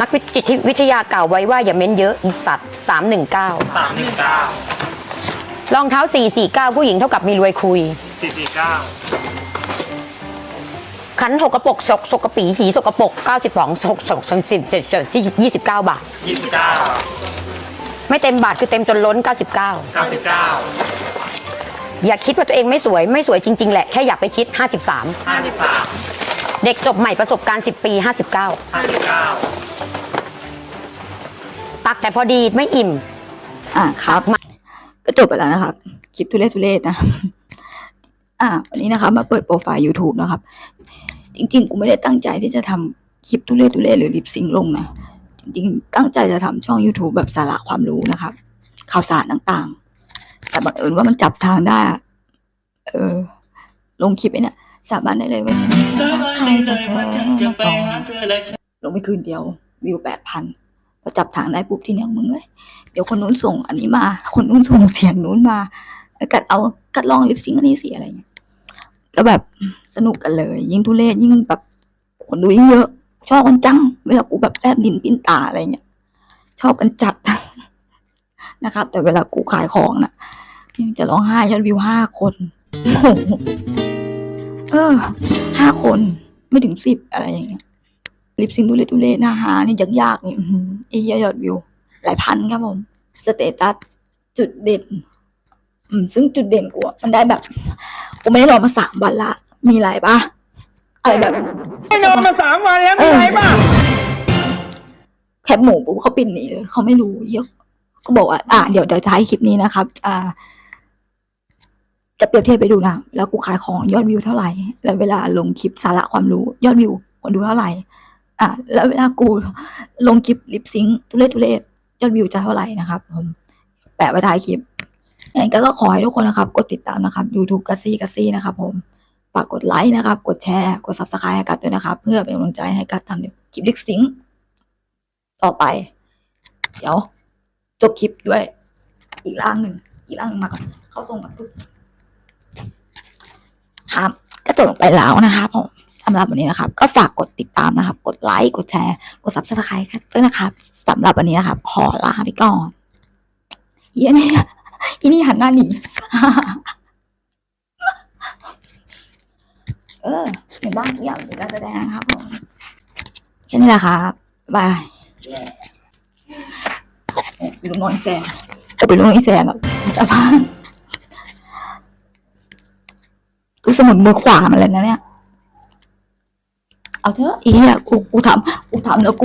นักจิตวิทยากล่าวไว้ว่าอย่าเม้นเยอะอีสัตว์319สามหนึ่งเก้ารองเท้า449ผู้หญิงเท่ากับมีรวยคุยสี่สี่เก้าขันหกกระปกสกสกกระปีหีสกกระปก92สกสกสกสิบเจ็ดยี่สิบเก้าบาทยี่สิบเก้าไม่เต็มบาทคือเต็มจนล้น 99เก้าสิบเก้าอย่าคิดว่าตัวเองไม่สวยไม่สวยจริง ๆ แหละ แค่อยากไปคิด 53ห้าสิบสามเด็กจบใหม่ประสบการณ์ 10 ปี 59ห้าสิบเก้า ตักแต่พอดีไม่อิ่ม อ่าครับก็จบไปแล้วนะครับ คลิปทุเรศทุเรศนะ อ่า วันนี้นะครับ มาเปิดโปรไฟล์ YouTube นะครับ จริง ๆ กูไม่ได้ตั้งใจที่จะทำคลิปทุเรศทุเรศหรือลิปซิงค์ลงนะ จริง ๆ ตั้งใจจะทำช่อง YouTube แบบสาระความรู้นะครับ ข่าวสารต่างๆ แต่บังเอิญว่ามันจับทางได้อะเออ ลงคลิปไอ้เนี่ยสาบานได้เลยว่าฉันไม่รักใครจะเจอมาก่อนลงไปคืนเดียววิวแปดพัน พอจับทางได้ปุ๊บทีเนี่ยมึงเลยเดี๋ยวคนนู้นส่งอันนี้มา คนนู้นส่งเสียงนู้นมากัดเอากัดลองลิปซิงอันนี้สิอะไรเงี้ยแล้วแบบสนุกกันเลย ยิ่งทุเรศยิ่งแบบคนดูยิ่งเยอะชอบกันจังเวลากูแบบแลบลิ้นปิ้นตาอะไรเงี้ยชอบกันจัดนะครับแต่เวลากูขายของนะยังจะร้องไห้ยอดวิวห้าคนเออห้าคนไม่ถึงสิบอะไรอย่างเงี้ย ลิปซิงค์ทุเรศทุเรศหน้าหานี่ยากๆนี่อื้อหือไอ้เหี้ยยอดวิว หลายพันครับผมสเตตัสจุดเด่นอืมซึ่งจุดเด่นกูอะมันได้แบบกูไม่ได้รอมาสามวันละ มีอะไรปะอะไรแบบไม่นอนมาสามวันแล้วมีอะไรบ้างแคปหมูปุ๊บเขาปิดหนีเลยเขาไม่รู้เยอะก็บอกว่าอะเดี๋ยวจะท้ายคลิปนี้นะครับ อ่า จะเปรียบเทียบไปดูนะ แล้วกูขายของยอดวิวเท่าไหร่ แล้วเวลาลงคลิปสาระความรู้ ยอดวิวคนดูเท่าไหร่ อะแล้วเวลากูลงคลิปลิปซิงค์ทุเรศทุเรศยอดวิวจะเท่าไหร่นะครับ ผม แปะไว้ท้ายคลิปยังไงก็ขอให้ทุกคนนะครับ กดติดตามนะครับ YouTube กัสซี่กัสซี่นะครับ ผมฝากกดไลค์นะครับ กดแชร์กด subscribe ให้กัดด้วยนะครับ เพื่อเป็นกำลังใจให้กัดทำคลิปลิปซิงค์ต่อไป เดี๋ยว จบคลิปด้วย อีกร่างหนึ่งอีกร่างหนึ่งมาก่อนเข้าส่งมาปุ๊บครับก็จบไปแล้วนะครับผม สำหรับวันนี้นะครับ ก็ฝากกดติดตามนะครับ กดไลค์กดแชร์กด subscribe ด้วยนะครับสำหรับวันนี้นะครับ ขอลาไปก่อนอีนี่อีนี่หันหน้าหนีเออเห็นบ้างทุกอย่างเป็นการแสดงนะครับผมแค่นี้แหละครับบายไปดูน้องอีแซนจะไปดูน้องอีแซนหรอกจะพังกูสมุนมือขวามันเลยนะเนี่ย เอาเถอะอีเนี่